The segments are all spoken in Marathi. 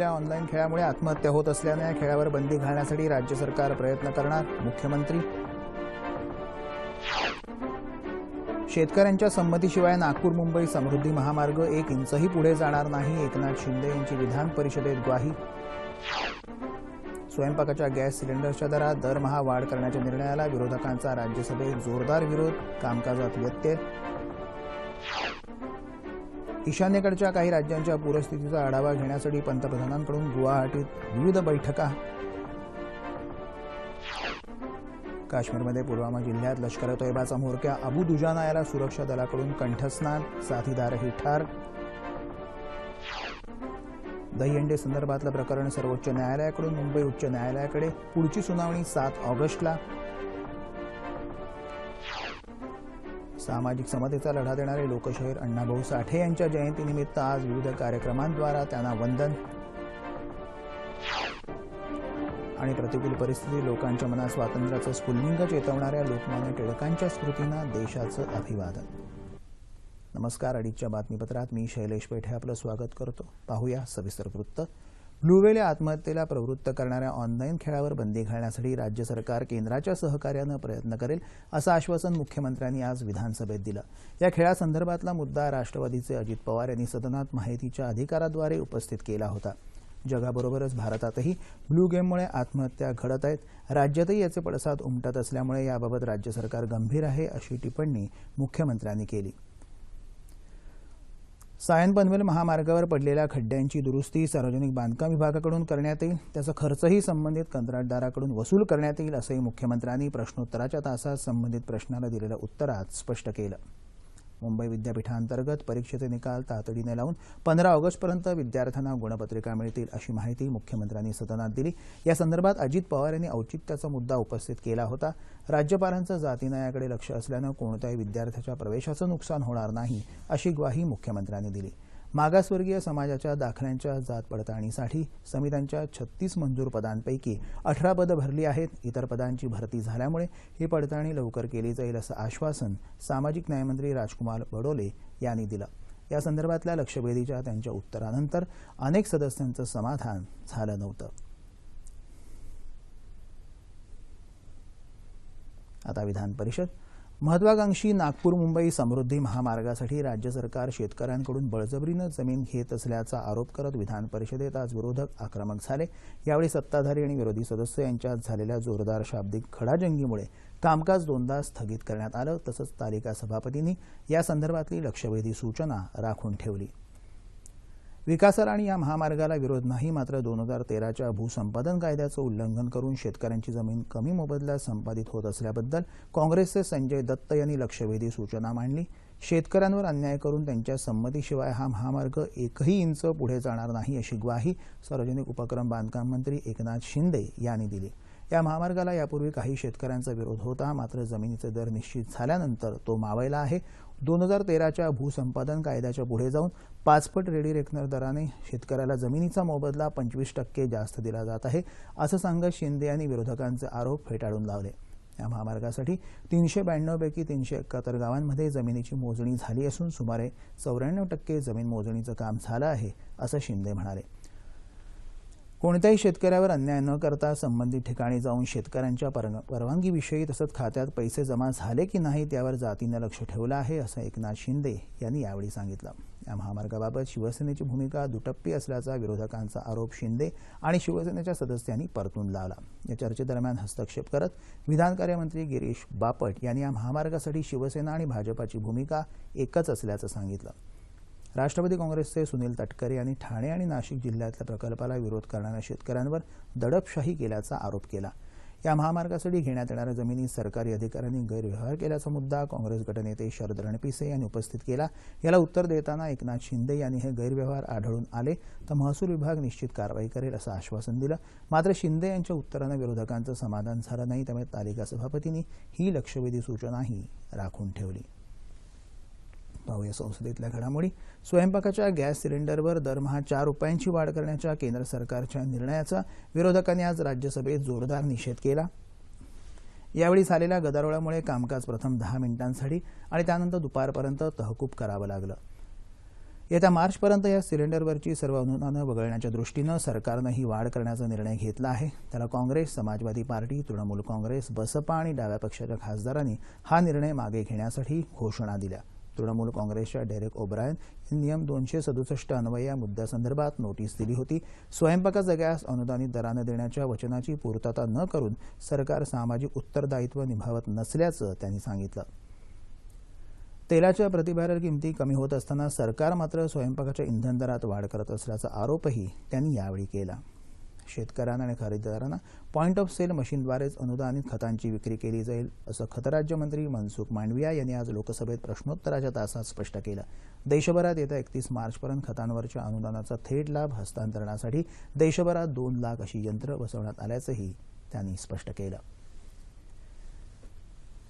या ऑनलाईन खेळामुळे आत्महत्या होत असल्याने या खेळावर बंदी घालण्यासाठी राज्य सरकार प्रयत्न करणार मुख्यमंत्री. शेतकऱ्यांच्या संमतीशिवाय नागपूर मुंबई समृद्धी महामार्ग एक इंचही पुढे जाणार नाही एकनाथ शिंदे यांची विधान परिषदेत ग्वाही. स्वयंपाकाच्या गॅस सिलेंडरच्या दरात दरमहा वाढ करण्याच्या निर्णयाला विरोधकांचा राज्यसभेत जोरदार विरोध कामकाजात व्यत्यय. ईशान्येकडच्या काही राज्यांच्या पूरस्थितीचा आढावा घेण्यासाठी पंतप्रधानांकडून गुवाहाटीत विविध बैठका. काश्मीरमध्ये पुलवामा जिल्ह्यात लष्कर तोयबाचा म्होरक्या अबू दुजाना याला सुरक्षा दलाकडून कंठस्नान साथीदारही ठार. दहीहंडे संदर्भातलं प्रकरण सर्वोच्च न्यायालयाकडून मुंबई उच्च न्यायालयाकडे. पुढची सुनावणी सात ऑगस्टला. सामाजिक समतेचा लढा देणारे लोकशाहीर अण्णाभाऊ साठे यांच्या जयंतीनिमित्त आज विविध कार्यक्रमांद्वारा त्यांना वंदन आणि प्रतिकूल परिस्थिती लोकांच्या मनात स्वातंत्र्याचं स्फुल्लिंग चेतवणाऱ्या लोकमान्य टिळकांच्या स्मृतींना देशाचं अभिवादन. नमस्कार अडीचच्या बातमीपत्रात मी शैलेश पेठे आपलं स्वागत करतो. पाहूया सविस्तर वृत्त. ब्लूवेल या आत्महत्येला प्रवृत्त करणाऱ्या ऑनलाईन खेळावर बंदी घालण्यासाठी राज्य सरकार केंद्राच्या सहकार्यानं प्रयत्न करेल असं आश्वासन मुख्यमंत्र्यांनी आज विधानसभेत दिलं. या खेळासंदर्भातला मुद्दा राष्ट्रवादीचे अजित पवार यांनी सदनात माहितीच्या अधिकाराद्वारे उपस्थित केला होता. जगाबरोबरच भारतातही ब्लू गेममुळे आत्महत्या घडत आहेत. राज्यातही याचे पडसाद उमटत असल्यामुळे याबाबत राज्य सरकार गंभीर आहे अशी टिप्पणी मुख्यमंत्र्यांनी केली. सायन पनवेल महामार्गावर पडलेल्या खड्ड्यांची दुरुस्ती सार्वजनिक बांधकाम विभागाकडून करण्यात येईल. त्याचा खर्चही संबंधित कंत्राटदाराकडून वसूल करण्यात येईल असंही मुख्यमंत्र्यांनी प्रश्नोत्तराच्या तासात संबंधित प्रश्नाला दिलेल्या उत्तरात स्पष्ट केलं. मुंबई विद्यापीठांतर्गत परीक्षेचे निकाल तातडीने लावून पंधरा ऑगस्टपर्यंत विद्यार्थ्यांना गुणपत्रिका मिळतील अशी माहिती मुख्यमंत्र्यांनी सदनात दिली. या संदर्भात अजित पवार यांनी औचित्याचा मुद्दा उपस्थित केला होता. राज्यपालांचं जातीनयाकडे लक्ष असल्यानं कोणत्याही विद्यार्थ्याच्या प्रवेशाचं नुकसान होणार नाही अशी ग्वाही मुख्यमंत्र्यांनी दिली. मागासवर्गीय समाजाच्या दाखल्यांच्या जात पडताळणीसाठी समित्यांच्या छत्तीस मंजूर पदांपैकी अठरा पदं भरली आहेत. इतर पदांची भरती झाल्यामुळे ही पडताळणी लवकर केली जाईल असं आश्वासन सामाजिक न्यायमंत्री राजकुमार बडोले यांनी दिलं. या संदर्भातल्या लक्षवेधीच्या त्यांच्या उत्तरानंतर अनेक सदस्यांचं समाधान झालं नव्हतं. आता विधान परिषद. महत्वाकांक्षी नागपूर मुंबई समृद्धी महामार्गासाठी राज्य सरकार शेतकऱ्यांकडून बळजबरीनं जमीन घेत असल्याचा आरोप करत विधान परिषदेत आज विरोधक आक्रमक झाले. यावेळी सत्ताधारी आणि विरोधी सदस्य यांच्यात झालेल्या जोरदार शाब्दिक खडाजंगीमुळे कामकाज दोनदा स्थगित करण्यात आलं तसंच तालिका सभापतींनी या संदर्भातली लक्षवेधी सूचना राखून ठेवली. विकासाला आणि या महामार्गाला विरोध नाही मात्र दोन हजार तेराच्या भूसंपादन कायद्याचं उल्लंघन करून शेतकऱ्यांची जमीन कमी मोबदल्यात संपादित होत असल्याबद्दल काँग्रेसचे संजय दत्त यांनी लक्षवेधी सूचना मांडली. शेतकऱ्यांवर अन्याय करून त्यांच्या संमतीशिवाय हा महामार्ग एकही इंच पुढे जाणार नाही अशी ग्वाही सार्वजनिक उपक्रम बांधकाम मंत्री एकनाथ शिंदे यांनी दिली. या महामार्गाला यापूर्वी काही शेतकऱ्यांचा विरोध होता मात्र जमिनीचे दर निश्चित झाल्यानंतर तो मावळला आहे. दोन हजार तेराच्या भूसंपादन कायद्याच्या पुढे जाऊन पाचपट रेडी रेकनर दराने शेतकऱ्याला जमिनीचा मोबदला पंचवीस टक्के जास्त दिला जात आहे असं सांगत शिंदे यांनी विरोधकांचे आरोप फेटाळून लावले. या महामार्गासाठी तीनशे ब्याण्णवपैकी तीनशे एकाहत्तर गावांमध्ये जमिनीची मोजणी झाली असून सुमारे चौऱ्याण्णव टक्के जमीन मोजणीचं काम झालं आहे असं शिंदे म्हणाले. कोणत्याही शेतकऱ्यावर अन्याय न करता संबंधित ठिकाणी जाऊन शेतकऱ्यांच्या परवानगीविषयी तसंच खात्यात पैसे जमा झाले की नाही त्यावर जातीनं लक्ष ठेवलं आहे असं एकनाथ शिंदे यांनी यावेळी सांगितलं. या महामार्गाबाबत शिवसेनेची भूमिका दुटप्पी असल्याचा विरोधकांचा आरोप शिंदे आणि शिवसेनेच्या सदस्यांनी परतून लावला. या चर्चेदरम्यान हस्तक्षेप करत विधान कार्यमंत्री गिरीश बापट यांनी या महामार्गासाठी शिवसेना आणि भाजपाची भूमिका एकच असल्याचं सांगितलं. राष्ट्रवादी काँग्रेसचे सुनील तटकरे यांनी ठाणे आणि नाशिक जिल्ह्यातल्या प्रकल्पाला विरोध करणाऱ्या शेतकऱ्यांवर दडपशाही केल्याचा आरोप केला. या महामार्गासाठी घेण्यात येणाऱ्या जमिनी सरकारी अधिकाऱ्यांनी गैरव्यवहार केल्याचा मुद्दा काँग्रेस गटनेते शरद रणपिसे यांनी उपस्थित केला. याला उत्तर देताना एकनाथ शिंदे यांनी हे गैरव्यवहार आढळून आले तर महसूल विभाग निश्चित कारवाई करेल असं आश्वासन दिलं. मात्र शिंदे यांच्या उत्तरानं विरोधकांचं समाधान झालं नाही त्यामुळे तालिका सभापतींनी ही लक्षवेधी सूचनाही राखून ठेवली. पाहूया संसदेतल्या घडामोडी. स्वयंपाकाच्या गॅस सिलेंडरवर दरमहा चार रुपयांची वाढ करण्याच्या केंद्र सरकारच्या निर्णयाचा विरोधकांनी आज राज्यसभेत जोरदार निषेध केला. यावेळी झालेल्या गदारोळामुळे कामकाज प्रथम दहा मिनिटांसाठी आणि त्यानंतर दुपारपर्यंत तहकूब करावं लागलं. येत्या मार्चपर्यंत या सिलेंडरवरची सर्व अनुदानं वगळण्याच्या दृष्टीनं सरकारनं ही वाढ करण्याचा निर्णय घेतला आहे. त्याला काँग्रेस समाजवादी पार्टी तृणमूल काँग्रेस बसपा आणि डाव्या पक्षाच्या खासदारांनी हा निर्णय मागे घेण्यासाठी घोषणा दिल्या. तृणमूल काँग्रेसच्या डेरेक ओब्रायन यांनी नियम दोनशे सदुसष्ट अन्वय या मुद्द्यासंदर्भात नोटीस दिली होती. स्वयंपाकाचा गॅस अनुदानित दरानं देण्याच्या वचनाची पूर्तता न करून सरकार सामाजिक उत्तरदायित्व निभावत नसल्याचं त्यांनी सांगितलं. तेलाच्या प्रतिबॅरल किमती कमी होत असताना सरकार मात्र स्वयंपाकाच्या इंधन दरात वाढ करत असल्याचा आरोपही त्यांनी यावेळी केला. शेतकऱ्यांना आणि खरेदीदारांना पॉईंट ऑफ सेल मशीनद्वारेच अनुदानित खतांची विक्री केली जाईल असं खतराज्यमंत्री मनसुख मांडविया यांनी आज लोकसभेत प्रश्नोत्तराच्या तासात स्पष्ट केलं. देशभरात येत्या एकतीस मार्चपर्यंत खतांवरच्या अनुदानाचा थेट लाभ हस्तांतरणासाठी देशभरात दोन लाख अशी यंत्र बसवण्यात आल्याचंही त्यांनी स्पष्ट केलं.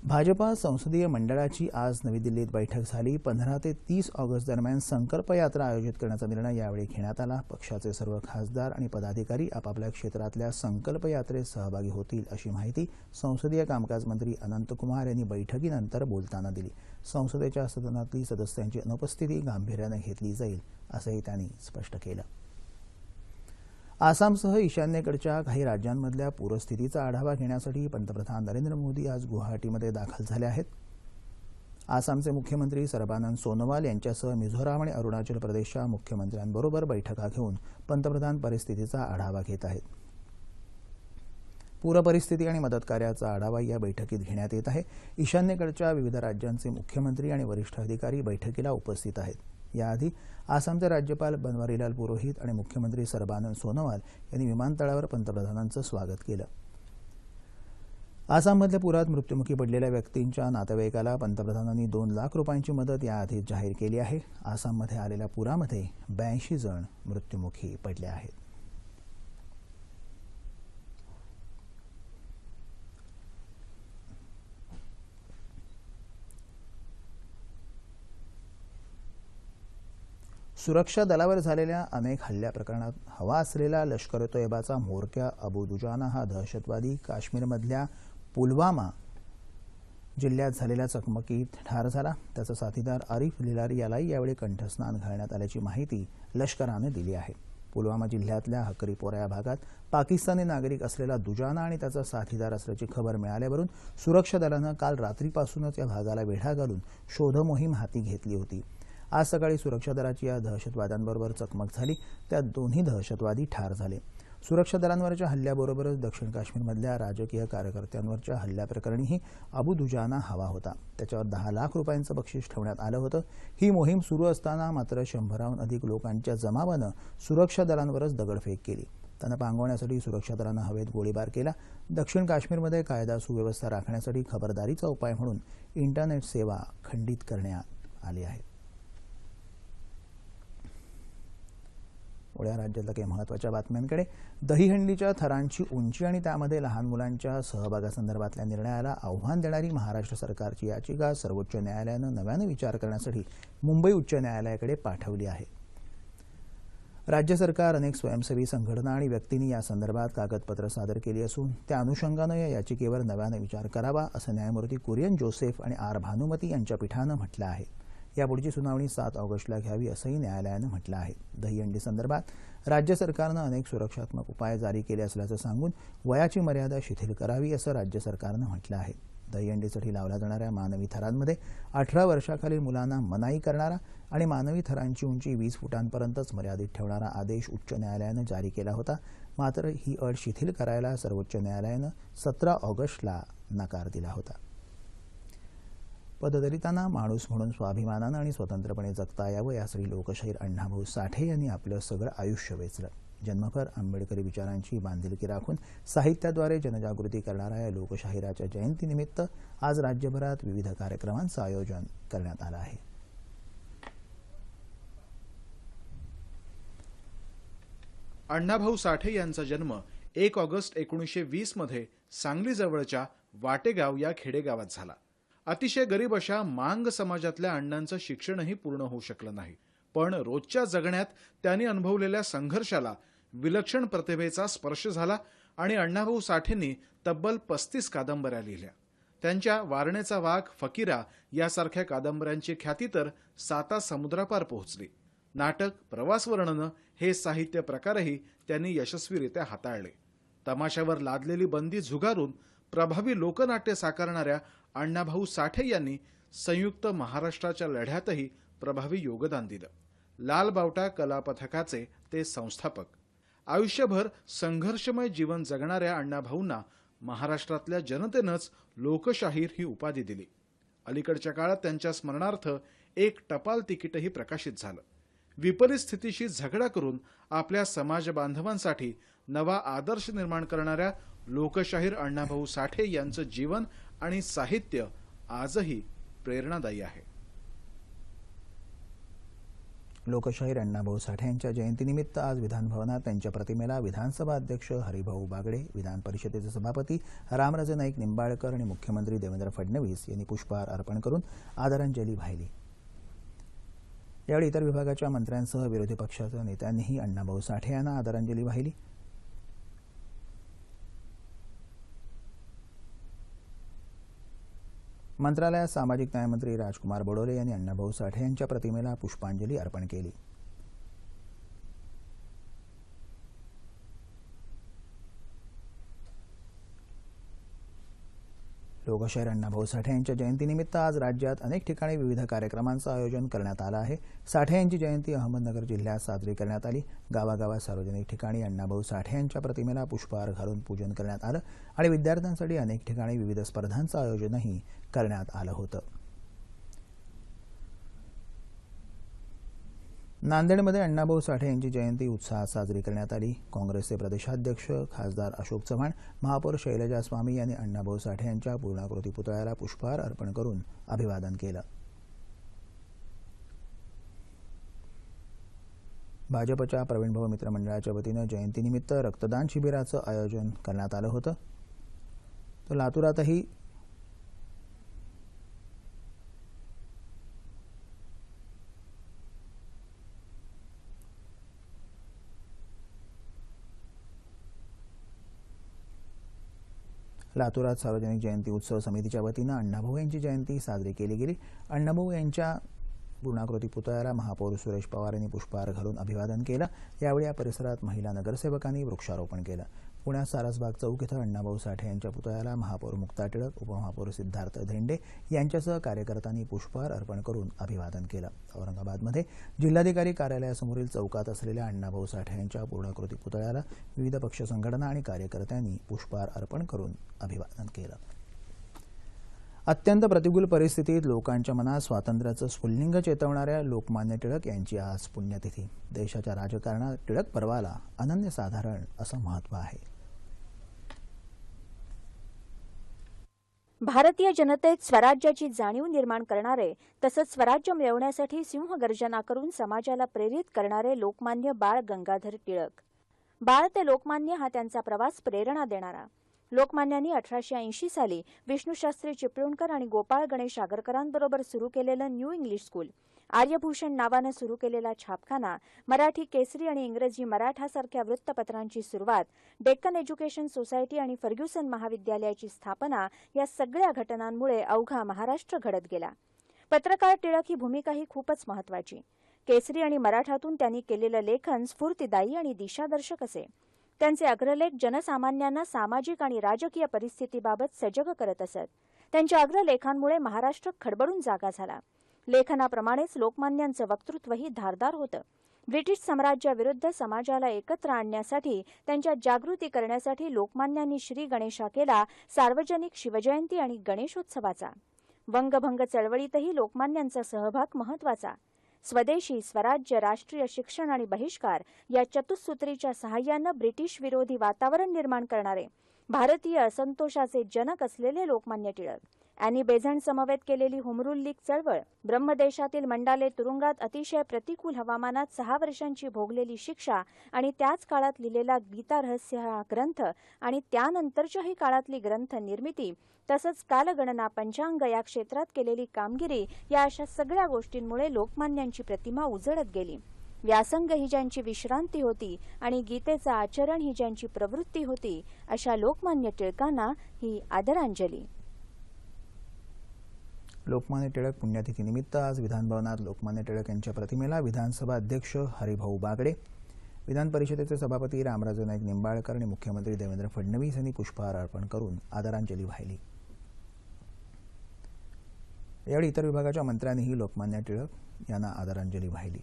भाजपा संसदीय मंडळाची आज नवी दिल्लीत बैठक झाली. पंधरा ते तीस ऑगस्ट दरम्यान संकल्प यात्रा आयोजित करण्याचा निर्णय यावेळी घेण्यात आला. पक्षाचे सर्व खासदार आणि पदाधिकारी आपापल्या क्षेत्रातल्या संकल्प यात्रेत सहभागी होतील अशी माहिती संसदीय कामकाज मंत्री अनंत कुमार यांनी बैठकीनंतर बोलताना दिली. संसदेच्या सदनातली सदस्यांची अनुपस्थिती गांभीर्यानं घेतली जाईल असंही त्यांनी स्पष्ट केलं. आसामसह ईशान्येकडच्या काही राज्यांमधल्या पूरस्थितीचा आढावा घेण्यासाठी पंतप्रधान नरेंद्र मोदी आज गुवाहाटीमध्ये दाखल झाले आहेत. आसामचे मुख्यमंत्री सर्बानंद सोनोवाल यांच्यासह मिझोराम आणि अरुणाचल प्रदेशच्या मुख्यमंत्र्यांबरोबर बैठका घेऊन पंतप्रधान परिस्थितीचा आढावा घेत आहेत. पूरपरिस्थिती आणि मदतकार्याचा आढावा या बैठकीत घेण्यात येत आहे. ईशान्येकडच्या विविध राज्यांचे मुख्यमंत्री आणि वरिष्ठ अधिकारी बैठकीला उपस्थित आहेत. याआधी आसामचे राज्यपाल बनवारीलाल पुरोहित आणि मुख्यमंत्री सर्बानंद सोनोवाल यांनी विमानतळावर पंतप्रधानांचं स्वागत केलं. आसाममधल्या पुरात मृत्युमुखी पडलेल्या व्यक्तींच्या नातेवाईकाला पंतप्रधानांनी दोन लाख रुपयांची मदत याआधीच जाहीर केली आहे. आसाममध्ये आलेल्या पुरामध्ये ब्याऐंशी जण मृत्युमुखी पडले आहेत. सुरक्षा दलावर झालेल्या अनेक हल्ल्या प्रकरणात हवा असलेला लष्कर तोयबाचा म्होरक्या अबू दुजाना हा दहशतवादी काश्मीरमधल्या पुलवामा जिल्ह्यात झालेल्या चकमकीत ठार झाला. त्याचा साथीदार आरिफ लिलारी यालाही यावेळी कंठस्नान घालण्यात आल्याची माहिती लष्करानं दिली आहे. पुलवामा जिल्ह्यातल्या हकरीपोरा या भागात पाकिस्तानी नागरिक असलेला दुजाना आणि त्याचा साथीदार असल्याची खबर मिळाल्यावरून सुरक्षा दलानं काल रात्रीपासूनच या भागाला वेढा घालून शोधमोहीम हाती घेतली होती. आज सकाळी सुरक्षा दलाची या दहशतवाद्यांबरोबर चकमक झाली. त्यात दोन्ही दहशतवादी ठार झाले. सुरक्षा दलांवरच्या हल्ल्याबरोबरच दक्षिण काश्मीरमधल्या राजकीय कार्यकर्त्यांवरच्या हल्ल्याप्रकरणीही अबू दुजाना हवा होता. त्याच्यावर दहा लाख रुपयांचं बक्षीस ठेवण्यात आलं होतं. ही मोहीम सुरू असताना मात्र शंभराहून अधिक लोकांच्या जमावानं सुरक्षा दलांवरच दगडफेक केली. त्यांना पांगवण्यासाठी सुरक्षा दलानं हवेत गोळीबार केला. दक्षिण काश्मीरमध्ये कायदा सुव्यवस्था राखण्यासाठी खबरदारीचा उपाय म्हणून इंटरनेट सेवा खंडित करण्यात आली आहे. पुढे राज्यातल्या काही महत्त्वाच्या बातम्यांकडे. दहीहंडीच्या थरांची उंची आणि त्यामध्ये लहान मुलांच्या सहभागासंदर्भातल्या निर्णयाला आव्हान देणारी महाराष्ट्र सरकारची याचिका सर्वोच्च न्यायालयानं नव्यानं विचार करण्यासाठी मुंबई उच्च न्यायालयाकडे पाठवली आहे. राज्य सरकार अनेक स्वयंसेवी संघटना आणि व्यक्तींनी या संदर्भात कागदपत्र सादर केली असून त्या अनुषंगानं या याचिकेवर नव्यानं विचार करावा असं न्यायमूर्ती कुरियन जोसेफ आणि आर भानुमती यांच्या पीठानं म्हटलं आहे. यापुढची सुनावणी सात ऑगस्टला घ्यावी असंही न्यायालयानं म्हटलं आहे. दहीहंडी संदर्भात राज्य सरकारनं अनेक सुरक्षात्मक उपाय जारी केले असल्याचं सांगून वयाची मर्यादा शिथिल करावी असं राज्य सरकारनं म्हटलं आहे. दहीहंडीसाठी लावल्या जाणाऱ्या मानवी थरांमध्ये अठरा वर्षाखालील मुलांना मनाई करणारा आणि मानवी थरांची उंची वीस फुटांपर्यंतच मर्यादित ठेवणारा आदेश उच्च न्यायालयानं जारी केला होता. मात्र ही अट शिथिल करायला सर्वोच्च न्यायालयानं सतरा ऑगस्टला नकार दिला होता. पददलितांना माणूस म्हणून स्वाभिमानानं आणि स्वतंत्रपणे जगता यावं यासाठी लोकशाहीर अण्णाभाऊ साठे यांनी आपलं सगळं आयुष्य वेचलं. जन्मभर आंबेडकरी विचारांची बांधिलकी राखून साहित्याद्वारे जनजागृती करणाऱ्या या लोकशाहिराच्या जयंतीनिमित्त आज राज्यभरात विविध कार्यक्रमांचं आयोजन करण्यात आलं आहे. अण्णाभाऊ साठे यांचा जन्म एक ऑगस्ट एकोणीसशे वीसमध्ये सांगलीजवळच्या वाटेगाव या खेडेगावात झाला. अतिशय गरीब अशा मांग समाजातल्या अण्णांचं शिक्षणही पूर्ण होऊ शकलं नाही. पण रोजच्या जगण्यात त्यांनी अनुभवलेल्या संघर्षाला विलक्षण प्रतिभेचा स्पर्श झाला आणि अण्णाभाऊ साठेंनी तब्बल पस्तीस कादंबऱ्या लिहिल्या. त्यांच्या वारणेचा वाघ फकीरा यासारख्या कादंबऱ्यांची ख्याती तर साता समुद्रापार पोहोचली. नाटक प्रवास वर्णनं हे साहित्य प्रकारही त्यांनी यशस्वीरित्या हाताळले. तमाशावर लादलेली बंदी झुगारून प्रभावी लोकनाट्य साकारणाऱ्या अण्णाभाऊ साठे यांनी संयुक्त महाराष्ट्राच्या लढ्यातही प्रभावी योगदान दिलं. लाल बावटा कला पथकाचे ते संस्थापक. आयुष्यभर संघर्षमय जीवन जगणाऱ्या अण्णाभाऊंना महाराष्ट्रातल्या जनतेनंच लोकशाहीर ही उपाधी दिली. अलीकडच्या काळात त्यांच्या स्मरणार्थ एक टपाल तिकीटही प्रकाशित झालं. विपरीत स्थितीशी झगडा करून आपल्या समाज बांधवांसाठी नवा आदर्श निर्माण करणाऱ्या लोकशाहीर अण्णाभाऊ साठे यांचं जीवन आणि साहित्य आजही प्रेरणादायी आहे. लोकशाहीर अण्णाभाऊ साठे यांच्या जयंतीनिमित्त आज विधानभवनात त्यांच्या प्रतिमेला विधानसभा अध्यक्ष हरिभाऊ बागडे विधान परिषदेचे सभापती रामराजे नाईक निंबाळकर आणि मुख्यमंत्री देवेंद्र फडणवीस यांनी पुष्पहार अर्पण करून आदरांजली वाहिली. यावेळी इतर विभागाच्या मंत्र्यांसह विरोधी पक्षाच्या नेत्यांनीही अण्णाभाऊ साठे यांना आदरांजली वाहिली. मंत्रालयात सामाजिक न्यायमंत्री राजकुमार बडोले यांनी अण्णाभाऊ साठे यांच्या प्रतिमेला पुष्पांजली अर्पण केली. लोकशाहीर अण्णाभाऊ साठे यांच्या जयंतीनिमित्त आज राज्यात अनेक ठिकाणी विविध कार्यक्रमांचं आयोजन करण्यात आलं आहे. साठे यांची जयंती अहमदनगर जिल्ह्यात साजरी करण्यात आली. गावागावात सार्वजनिक ठिकाणी अण्णाभाऊ साठे यांच्या प्रतिमेला पुष्पहार घालून पूजन करण्यात आलं आणि विद्यार्थ्यांसाठी अनेक ठिकाणी विविध स्पर्धांचं आयोजनही करण्यात आलं होतं. नांदेडमध्ये अण्णाभाऊ साठे यांची जयंती उत्साहात साजरी करण्यात आली. काँग्रेसचे प्रदेशाध्यक्ष खासदार अशोक चव्हाण महापौर शैलजा स्वामी यांनी अण्णाभाऊ साठे यांच्या पूर्णाकृती पुतळ्याला पुष्पहार अर्पण करून अभिवादन केलं. भाजपच्या प्रवीण भाऊ मित्र मंडळाच्या वतीनं जयंतीनिमित्त रक्तदान शिबिराचं आयोजन करण्यात आलं होतं. तर लातूरातही लातूरात सार्वजनिक जयंती उत्सव समितीच्या वतीनं अण्णाभाऊ यांची जयंती साजरी केली गेली. अण्णाभाऊ यांच्या पूर्णाकृती पुतळ्याला महापौर सुरेश पवार यांनी पुष्पहार घालून अभिवादन केलं. यावेळी या परिसरात महिला नगरसेवकांनी वृक्षारोपण केलं. पुण्यात सारसबाग चौक इथं अण्णाभाऊ साठे यांच्या पुतळ्याला महापौर मुक्ता टिळक उपमहापौर सिद्धार्थ धेंडे यांच्यासह कार्यकर्त्यांनी पुष्पहार अर्पण करून अभिवादन केलं. औरंगाबादमध्ये जिल्हाधिकारी कार्यालयासमोरील चौकात असलेल्या अण्णाभाऊ साठे यांच्या पूर्णाकृती पुतळ्याला विविध पक्ष संघटना आणि कार्यकर्त्यांनी पुष्पहार अर्पण करून अभिवादन केलं. अत्यंत प्रतिकूल परिस्थितीत लोकांच्या मनात स्वातंत्र्याचं स्फुल्लिंग चेतवणाऱ्या लोकमान्य टिळक यांची आज पुण्यतिथी. देशाच्या राजकारणात टिळक पर्वाला अनन्यसाधारण असं महत्त्व आहे. भारतीय जनतेत स्वराज्याची जाणीव निर्माण करणारे तसंच स्वराज्य मिळवण्यासाठी सिंहगर्जना करून समाजाला प्रेरित करणारे लोकमान्य बाळ गंगाधर टिळक. बाळ ते लोकमान्य हा त्यांचा प्रवास प्रेरणा देणारा. लोकमान्यांनी अठराशे ऐंशी साली विष्णूशास्त्री चिपळूणकर आणि गोपाळ गणेश आगरकरांबरोबर सुरू केलेलं न्यू इंग्लिश स्कूल. आर्यभूषण नावानं सुरू केलेला छापखाना मराठी केसरी आणि इंग्रजी मराठासारख्या वृत्तपत्रांची सुरुवात डेक्कन एज्युकेशन सोसायटी आणि फर्ग्युसन महाविद्यालयाची स्थापना या सगळ्या घटनांमुळे अवघा महाराष्ट्र घडत गेला. पत्रकार टिळक ही भूमिका ही खूपच महत्वाची केसरी आणि मराठातून त्यांनी केलेलं लेखन स्फूर्तिदायी आणि दिशादर्शक असे. त्यांचे अग्रलेख जनसामान्यांना सामाजिक आणि राजकीय परिस्थितीबाबत सजग करत असत. त्यांच्या अग्रलेखांमुळे महाराष्ट्र खडबडून जागा झाला. लेखनाप्रमाणेच लोकमान्यांचं वक्तृत्वही धारदार होतं. ब्रिटिश साम्राज्याविरुद्ध समाजाला एकत्र आणण्यासाठी त्यांच्या जागृती करण्यासाठी लोकमान्यांनी श्री गणेशा केला सार्वजनिक शिवजयंती आणि गणेशोत्सवाचा. वंगभंग चळवळीतही लोकमान्यांचा सहभाग महत्त्वाचा स्वदेशी स्वराज्य राष्ट्रीय शिक्षण आणि बहिष्कार या चतुसूत्रीच्या सहाय्यानं ब्रिटिश विरोधी वातावरण निर्माण करणारे. भारतीय असंतोषाचे जनक असलेले लोकमान्य टिळक. अॅनी बेझंट समवेत केलेली होमरूल लीग चळवळ ब्रह्मदेशातील मंडाले तुरुंगात अतिशय प्रतिकूल हवामानात सहा वर्षांची भोगलेली शिक्षा आणि त्याच काळात लिहिलेला गीता रहस्य हा ग्रंथ आणि त्यानंतरच्याही काळातली ग्रंथ निर्मिती तसंच कालगणना पंचांग या क्षेत्रात केलेली कामगिरी या अशा सगळ्या गोष्टींमुळे लोकमान्यांची प्रतिमा उजळत गेली. व्यासंग ही ज्यांची विश्रांती होती आणि गीतेचं आचरण ही ज्यांची प्रवृत्ती होती अशा लोकमान्य टिळकांना ही आदरांजली. लोकमान्य टिळक पुण्यतिथीनिमित्त आज विधानभवनात लोकमान्य टिळक यांच्या प्रतिमेला विधानसभा अध्यक्ष हरिभाऊ बागडे विधान परिषदेचे सभापती रामराजे नाईक निंबाळकर आणि मुख्यमंत्री देवेंद्र फडणवीस यांनी पुष्पहार अर्पण करून आदरांजली वाहिली. यावेळी इतर विभागाच्या मंत्र्यांनीही लोकमान्य टिळक यांना आदरांजली वाहिली.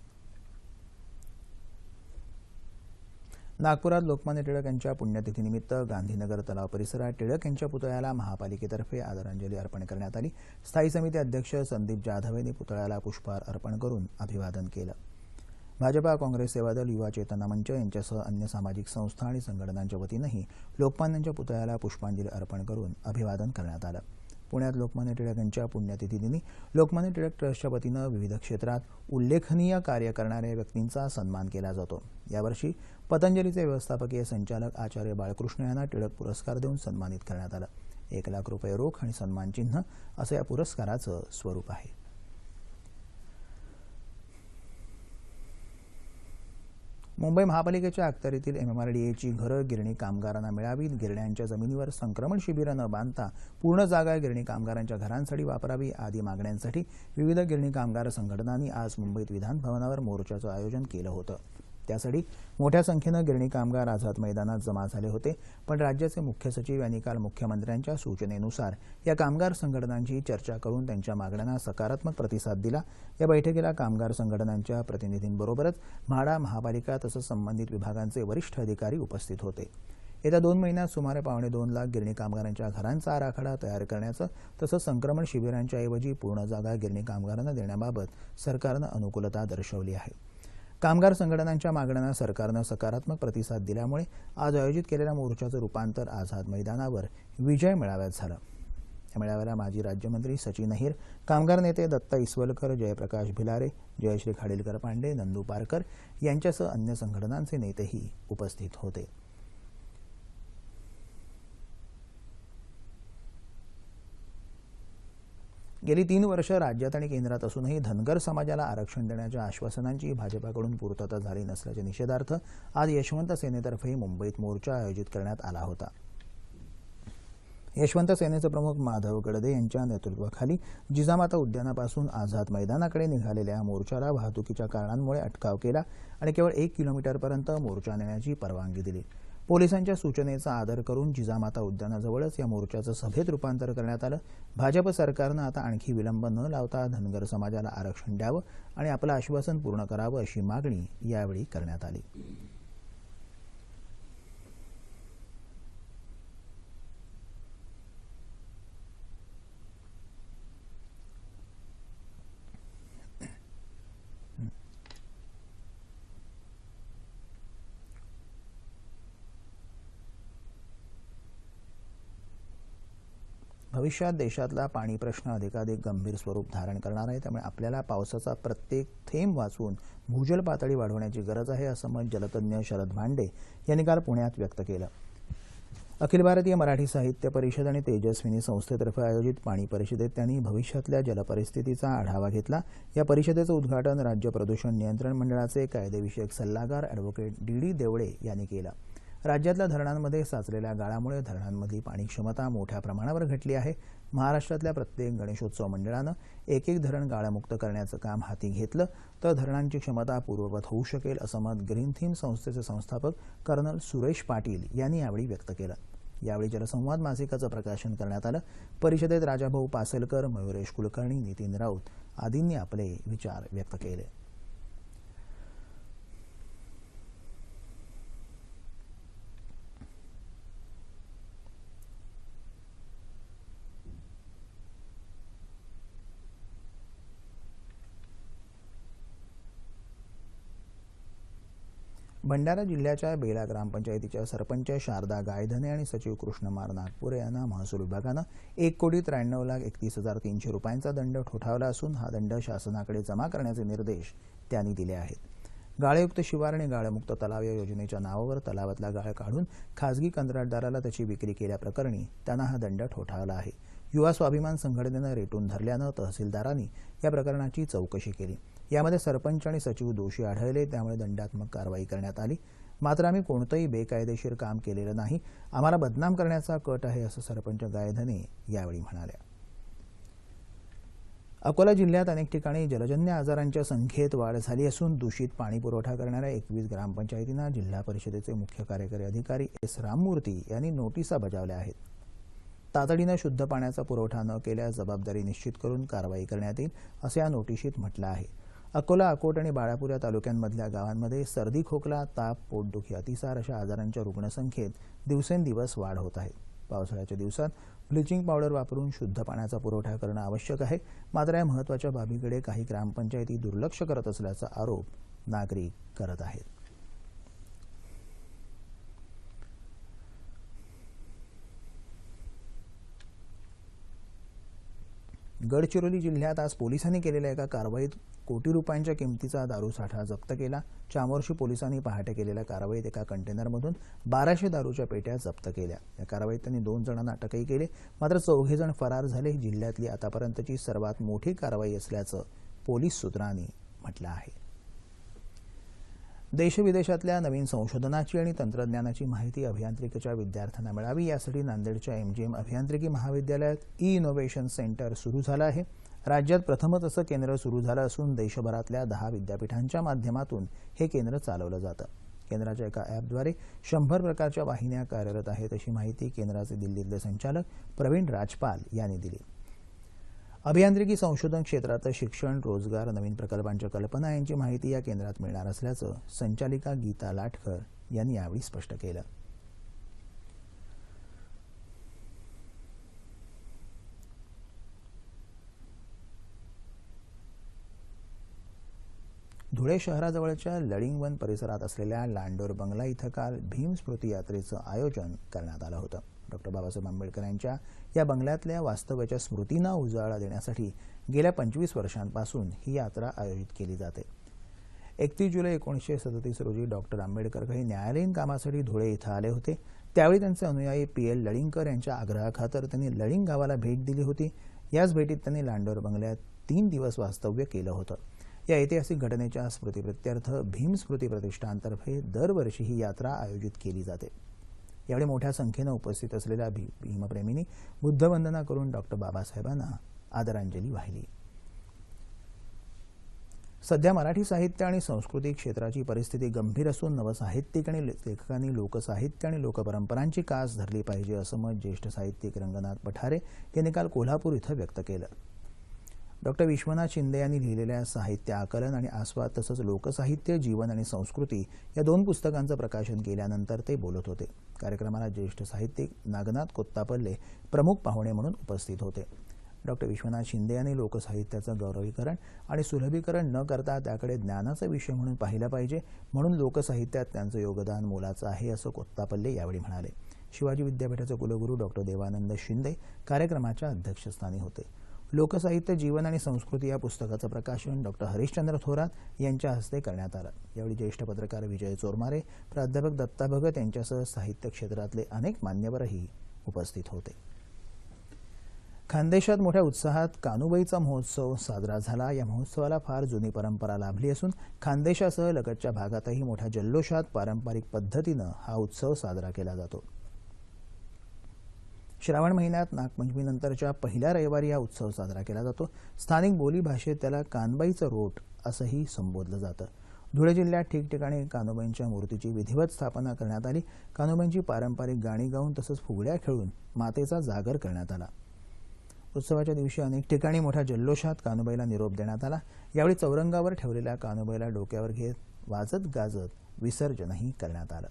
नागपुरात लोकमान्य टिळक यांच्या पुण्यतिथीनिमित्त गांधीनगर तलाव परिसरात टिळक यांच्या पुतळ्याला महापालिकेतर्फे आदरांजली अर्पण करण्यात आली. स्थायी समिती अध्यक्ष संदीप जाधव यांनी पुतळ्याला पुष्पहार अर्पण करून अभिवादन केलं. भाजपा काँग्रेस सेवादल युवा चेतना मंच यांच्यासह अन्य सामाजिक संस्था आणि संघटनांच्या वतीनंही लोकमान्यांच्या पुतळ्याला पुष्पांजली अर्पण करून अभिवादन करण्यात आलं. पुण्यात लोकमान्य टिळक यांच्या लोकमान्य टिळक ट्रस्टच्या वतीनं विविध क्षेत्रात उल्लेखनीय कार्य करणाऱ्या व्यक्तींचा सन्मान केला जातो. यावर्षी पतंजलीचे व्यवस्थापकीय संचालक आचार्य बाळकृष्ण यांना टिळक पुरस्कार देऊन सन्मानित करण्यात आलं. एक लाख रुपये रोख आणि सन्मानचिन्ह असं या पुरस्काराचं स्वरूप आहे. मुंबई महापालिकेच्या अखत्यारीतील एमएमआरडीएची घरं गिरणी कामगारांना मिळावीत. गिरण्यांच्या जमिनीवर संक्रमण शिबिरं न बांधता पूर्ण जागा गिरणी कामगारांच्या घरांसाठी वापरावी आदी मागण्यांसाठी विविध गिरणी कामगार संघटनांनी आज मुंबईत विधानभवनावर मोर्चाचं आयोजन केलं होतं. त्यासाठी मोठ्या संख्येनं गिरणी कामगार आझाद मैदानात जमा झाले होते. पण राज्याचे मुख्य सचिव यांनी काल मुख्यमंत्र्यांच्या सूचनेनुसार या कामगार संघटनांची चर्चा करून त्यांच्या मागण्यांना सकारात्मक प्रतिसाद दिला. या बैठकीला कामगार संघटनांच्या प्रतिनिधींबरोबरच म्हाडा महापालिका तसंच संबंधित विभागांचे वरिष्ठ अधिकारी उपस्थित होते. येत्या दोन महिन्यात सुमारे पावणे दोन लाख गिरणी कामगारांच्या घरांचा आराखडा तयार करण्याचं तसंच संक्रमण शिबिरांच्या ऐवजी पूर्ण जागा गिरणी कामगारांना देण्याबाबत सरकारनं अनुकूलता दर्शवली आहे. कामगार संघटनांच्या मागण्यांना सरकारनं सकारात्मक प्रतिसाद दिल्यामुळे आज आयोजित केलेल्या मोर्चाचं रूपांतर आझाद मैदानावर विजय मेळाव्यात झालं. या मेळाव्याला माजी राज्यमंत्री सचिन अहिर कामगार नेते दत्ता इसवलकर जयप्रकाश भिलारे जयश्री खाडीलकर पांडे नंदू पारकर यांच्यासह अन्य संघटनांचे नेतेही उपस्थित होते. गेली तीन वर्ष राज्यात आणि केंद्रात असूनही धनगर समाजाला आरक्षण देण्याच्या आश्वासनांची भाजपाकडून पूर्तता झाली नसल्याच्या निषेधार्थ आज यशवंत सेनेतर्फे मुंबईत मोर्चा आयोजित करण्यात आला होता. यशवंत सेनेचे प्रमुख माधव गडदे यांच्या नेतृत्वाखाली जिजामाता उद्यानापासून आझाद मैदानाकडे निघालेल्या मोर्चाला वाहतुकीच्या कारणांमुळे अटकाव केला आणि केवळ एक किलोमीटरपर्यंत मोर्चा नेण्याची परवानगी दिली. पोलिसांच्या सूचनेचा आदर करून जिजामाता उद्यानाजवळच या मोर्चाचं सभेत रूपांतर करण्यात आलं. भाजप सरकारनं आता आणखी विलंब न लावता धनगर समाजाला आरक्षण द्यावं आणि आपलं आश्वासन पूर्ण करावं अशी मागणी यावेळी करण्यात आली. भविष्यात देशातला पाणी प्रश्न अधिकाधिक गंभीर स्वरूप धारण करणार आहे. त्यामुळे आपल्याला पावसाचा प्रत्येक थेंब वाचवून भूजल पातळी वाढवण्याची गरज आहे असं मत जलतज्ञ शरद भांडे यांनी काल पुण्यात व्यक्त केलं. अखिल भारतीय मराठी साहित्य परिषद आणि तेजस्विनी संस्थेतर्फे आयोजित पाणी परिषदेत त्यांनी भविष्यातल्या जलपरिस्थितीचा आढावा घेतला. या परिषदेचं उद्घाटन राज्य प्रदूषण नियंत्रण मंडळाचे कायदेविषयक सल्लागार अॅडव्होकेट डी डी देवळे यांनी केलं. राज्यातल्या धरणांमध्ये साचलेल्या गाळामुळे धरणांमधली पाणी क्षमता मोठ्या प्रमाणावर घटली आहे. महाराष्ट्रातल्या प्रत्येक गणेशोत्सव मंडळानं एक एक धरण गाळमुक्त करण्याचं काम हाती घेतलं तर धरणांची क्षमता पूर्ववत होऊ शकेल असं मत ग्रीन थीम संस्थेचे संस्थापक कर्नल सुरेश पाटील यांनी यावेळी व्यक्त केलं. यावेळी जलसंवाद मासिकाचं प्रकाशन करण्यात आलं. परिषदेत राजाभाऊ पासलकर मयुरेश कुलकर्णी नितीन राऊत आदींनी आपले विचार व्यक्त केले. भंडारा जिल्ह्याच्या बेला ग्रामपंचायतीच्या सरपंच शारदा गायधने आणि सचिव कृष्णमार नागपुरे यांना महसूल विभागानं एक कोटी त्र्याण्णव लाख एकतीस हजार तीनशे रुपयांचा दंड ठोठावला असून हा दंड शासनाकडे जमा करण्याचे निर्देश त्यांनी दिले आहेत. गाळयुक्त शिवार आणि गाळमुक्त तलाव या योजनेच्या नावावर तलावातला गाळ काढून खासगी कंत्राटदाराला त्याची विक्री केल्याप्रकरणी त्यांना हा दंड ठोठावला आहे. युवा स्वाभिमान संघटनेनं रेटून धरल्यानं तहसीलदारांनी या प्रकरणाची चौकशी केली. यामध्ये सरपंच आणि सचिव दोषी आढळले त्यामुळे दंडात्मक कारवाई करण्यात आली. मात्र आम्ही कोणतंही बेकायदेशीर काम केलेलं नाही. आम्हाला बदनाम करण्याचा कट आहे असं सरपंच गायधने यावेळी म्हणाल्या. अकोला जिल्ह्यात अनेक ठिकाणी जलजन्य आजारांच्या संख्येत वाढ झाली असून दूषित पाणी पुरवठा करणाऱ्या एकवीस ग्रामपंचायतींना जिल्हा परिषदेचे मुख्य कार्यकारी अधिकारी एस राममूर्ती यांनी नोटिसा बजावल्या आहेत. तातडीनं शुद्ध पाण्याचा पुरवठा न केल्यास जबाबदारी निश्चित करून कारवाई करण्यात येईल असं या नोटिशीत म्हटलं आहे. अकोला अकोट आणि बाळापूर या तालुक्यांमधल्या गावांमध्ये सर्दी खोकला ताप पोटदुखी अतिसार अशा आजारांच्या रुग्णसंख्येत दिवसेंदिवस वाढ होत आहे. पावसाळ्याच्या दिवसात ब्लिचिंग पावडर वापरून शुद्ध पाण्याचा पुरवठा करणं आवश्यक आहे. मात्र या महत्त्वाच्या बाबीकडे काही ग्रामपंचायती दुर्लक्ष करत असल्याचा आरोप नागरिक करत आहेत. गडचिरोली जिल्ह्यात आज पोलिसांनी केलेल्या एका कारवाईत कोटी रुपयांच्या किमतीचा दारू साठा जप्त केला. चामोर्शी पोलिसांनी पहाटे केलेल्या कारवाईत एका कंटेनरमधून बाराशे दारूच्या पेट्या जप्त केल्या. या कारवाईत त्यांनी दोन जणांना अटकही केली. मात्र चौघेजण फरार झाले. ही जिल्ह्यातली आतापर्यंतची सर्वात मोठी कारवाई असल्याचं पोलीस सूत्रांनी म्हटलं आहे. देशविदेशातल्या नवीन संशोधनाची आणि तंत्रज्ञानाची माहिती अभियांत्रिकीच्या विद्यार्थ्यांना मिळावी यासाठी नांदेडच्या एमजीएम अभियांत्रिकी महाविद्यालयात ई इनोव्हेशन सेंटर सुरू झालं आहे. राज्यात प्रथमच असं केंद्र सुरू झालं असून देशभरातल्या दहा विद्यापीठांच्या माध्यमातून हे केंद्र चालवलं जातं. केंद्राच्या एका ॲपद्वारे शंभर प्रकारच्या वाहिन्या कार्यरत आहेत अशी माहिती केंद्राचे दिल्लीतले संचालक प्रवीण राजपाल यांनी दिली. अभियांत्रिकी संशोधन क्षेत्रात शिक्षण रोजगार नवीन प्रकल्पांच्या कल्पना यांची माहिती या केंद्रात मिळणार असल्याचं संचालिका गीता लाटकर यांनी यावेळी स्पष्ट केलं. धुळे शहराजवळच्या लडिंगवन परिसरात असलेल्या लांडोर बंगला इथं काल भीम स्मृती यात्रेचं आयोजन करण्यात आलं होतं. डॉक्टर बाबासाहेब आंबेडकर यांच्या या बंगल्यातल्या वास्तव्याच्या स्मृतींना उजाळा देण्यासाठी गेल्या पंचवीस वर्षांपासून ही यात्रा आयोजित केली जाते. एकतीस जुलै एकोणीसशे सदतीस रोजी डॉक्टर आंबेडकर काही न्यायालयीन कामासाठी धुळे इथं आले होते. त्यावेळी त्यांचे अनुयायी पी एल लळिंगकर यांच्या आग्रहाखातर त्यांनी लळिंग गावाला भेट दिली होती. याच भेटीत त्यांनी लांडोर बंगल्यात तीन दिवस वास्तव्य केलं होतं. या ऐतिहासिक घटनेच्या स्मृतीप्रत्यर्थ भीम स्मृती प्रतिष्ठानतर्फे दरवर्षी ही यात्रा आयोजित केली जाते. यावेळी मोठ्या संख्येनं उपस्थित असलेल्या भी भीमप्रेमींनी बुद्धवंदना करून डॉक्टर बाबासाहेबांना आदरांजली वाहिली. सध्या मराठी साहित्य आणि संस्कृती क्षेत्राची परिस्थिती गंभीर असून नवसाहित्यिक आणि लेखकांनी लोकसाहित्य आणि लोकपरंपरांची कास धरली पाहिजे असं मत ज्येष्ठ साहित्यिक रंगनाथ पठारे यांनी काल कोल्हापूर इथं व्यक्त केलं. डॉक्टर विश्वनाथ शिंदे यांनी लिहिलेल्या साहित्य आकलन आणि आस्वाद तसंच लोकसाहित्य जीवन आणि संस्कृती या दोन पुस्तकांचं प्रकाशन केल्यानंतर ते बोलत होते. कार्यक्रमाला ज्येष्ठ साहित्यिक नागनाथ कोत्तापल्ले प्रमुख पाहुणे म्हणून उपस्थित होते. डॉक्टर विश्वनाथ शिंदे यांनी लोकसाहित्याचं गौरवीकरण आणि सुलभीकरण न करता त्याकडे ज्ञानाचा विषय म्हणून पाहिला पाहिजे म्हणून लोकसाहित्यात त्यांचं योगदान मोलाचं आहे असं कोत्तापल्ले यावेळी म्हणाले. शिवाजी विद्यापीठाचे कुलगुरू डॉक्टर देवानंद शिंदे कार्यक्रमाच्या अध्यक्षस्थानी होते. लोकसाहित्य जीवन आणि संस्कृती या पुस्तकाचं प्रकाशन डॉक्टर हरिश्चंद्र थोरात यांच्या हस्ते करण्यात आलं. यावेळी ज्येष्ठ पत्रकार विजय चोरमारे प्राध्यापक दत्ता भगत यांच्यासह साहित्य क्षेत्रातले अनेक मान्यवरही उपस्थित होते. खानदेशात मोठ्या उत्साहात कानुबाईचा महोत्सव साजरा झाला. या महोत्सवाला फार जुनी परंपरा लाभली असून खानदेशासह लगतच्या भागातही मोठ्या जल्लोषात पारंपरिक पद्धतीनं हा उत्सव साजरा केला जातो. श्रावण महिन्यात नागपंचमीनंतरच्या पहिल्या रविवारी हा उत्सव साजरा केला जातो. स्थानिक बोली भाषेत त्याला कानबाईचं रोट असंही संबोधलं जातं. धुळे जिल्ह्यात ठिकठिकाणी कानोबाईंच्या मूर्तीची विधिवत स्थापना करण्यात आली. कानोबाईंची पारंपरिक गाणी गाऊन तसंच फुगड्या खेळून मातेचा जागर करण्यात आला. उत्सवाच्या दिवशी अनेक ठिकाणी मोठ्या जल्लोषात कानुबाईला निरोप देण्यात आला. यावेळी चौरंगावर ठेवलेल्या कानुबाईला डोक्यावर घेत वाजत गाजत विसर्जनही करण्यात आलं.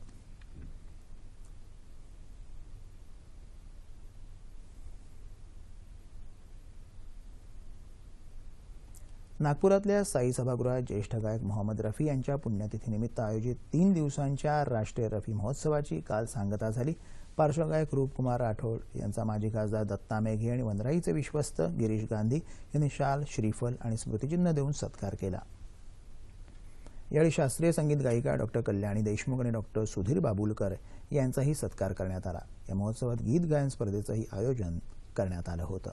नागपुरातल्या साई सभागृहात ज्येष्ठ गायक मोहम्मद रफी यांच्या पुण्यतिथीनिमित्त आयोजित तीन दिवसांच्या राष्ट्रीय रफी महोत्सवाची काल सांगता झाली. पार्श्वगायक रूपकुमार राठोड यांचा माजी खासदार दत्ता मेघे आणि वनराईचे विश्वस्त गिरीश गांधी यांनी शाल श्रीफल आणि स्मृतिचिन्ह देऊन सत्कार केला. यावेळी शास्त्रीय संगीत गायिका डॉक्टर कल्याणी देशमुख आणि डॉक्टर सुधीर बाबुलकर यांचाही सत्कार करण्यात आला. या महोत्सवात गीत गायन स्पर्धेचंही आयोजन करण्यात आलं होतं.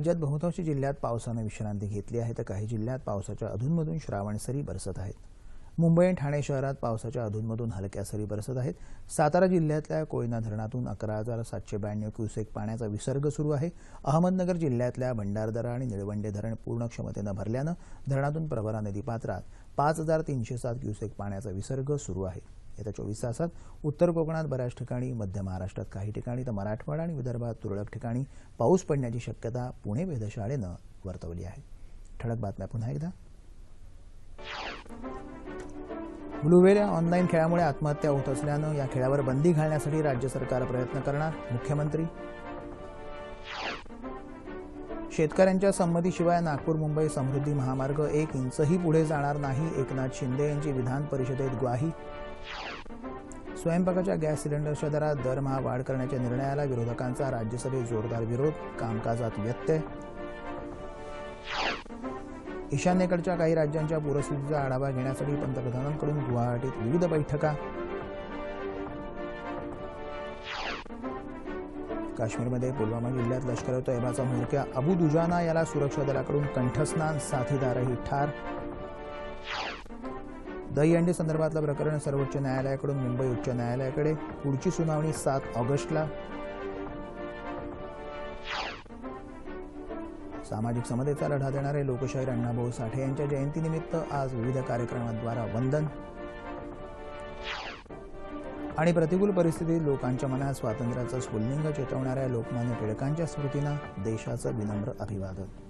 राज्यात बहुतांश जिल्ह्यात पावसानं विश्रांती घेतली आहे तर काही जिल्ह्यात पावसाच्या अधूनमधून श्रावण सरी बरसत आहेत. मुंबई आणि ठाणे शहरात पावसाच्या अधूनमधून हलक्या सरी बरसत आहेत. सातारा जिल्ह्यातल्या कोयना धरणातून अकरा हजार सातशे ब्याण्णव क्युसेक पाण्याचा विसर्ग सुरू आहे. अहमदनगर जिल्ह्यातल्या भंडारदरा आणि निळवंडे धरण पूर्ण क्षमतेनं भरल्यानं धरणातून प्रभरा नदी पात्रात पाच हजार तीनशे सात क्युसेक पाण्याचा विसर्ग सुरू आहे. येत्या चोवीस तासात उत्तर कोकणात बऱ्याच ठिकाणी मध्य महाराष्ट्रात काही ठिकाणी तर मराठवाडा आणि विदर्भात तुरळक ठिकाणी पाऊस पडण्याची शक्यता पुणे वेधशाळेनं वर्तवली आहे. ठळक बातम्या पुन्हा एकदा. ब्लूवेल या ऑनलाईन खेळामुळे आत्महत्या होत असल्यानं या खेळावर बंदी घालण्यासाठी राज्य सरकार प्रयत्न करणार मुख्यमंत्री. शेतकऱ्यांच्या संमतीशिवाय नागपूर मुंबई समृद्धी महामार्ग एक इंचही पुढे जाणार नाही. एकनाथ शिंदे यांची विधान परिषदेत ग्वाही स्वयंपाकाच्या गॅस सिलेंडरच्या दरात दरमहा वाढ करण्याच्या निर्णयाला विरोधकांचा राज्यसभेत जोरदार विरोध कामकाजात व्यत्यय. ईशान्येकडच्या काही राज्यांच्या पूरस्थितीचा आढावा घेण्यासाठी पंतप्रधानांकडून गुवाहाटीत विविध बैठका. काश्मीरमध्ये पुलवामा जिल्ह्यात लष्कर तैबाचा तैयबाचा म्होरक्या अबू दुजाना याला सुरक्षा दलाकडून कंठस्नान साथीदारही ठार. दहीहंडी संदर्भातलं प्रकरण सर्वोच्च न्यायालयाकडून मुंबई उच्च न्यायालयाकडे. पुढची सुनावणी सात ऑगस्टला. सामाजिक समतेचा लढा देणारे लोकशाहीर अण्णाभाऊ साठे यांच्या जयंतीनिमित्त आज विविध कार्यक्रमांद्वारा वंदन. आणि प्रतिकूल परिस्थितीत लोकांच्या मनात स्वातंत्र्याचं स्फुल्लिंग चेतवणाऱ्या लोकमान्य टिळकांच्या स्मृतींना देशाचं विनम्र अभिवादन.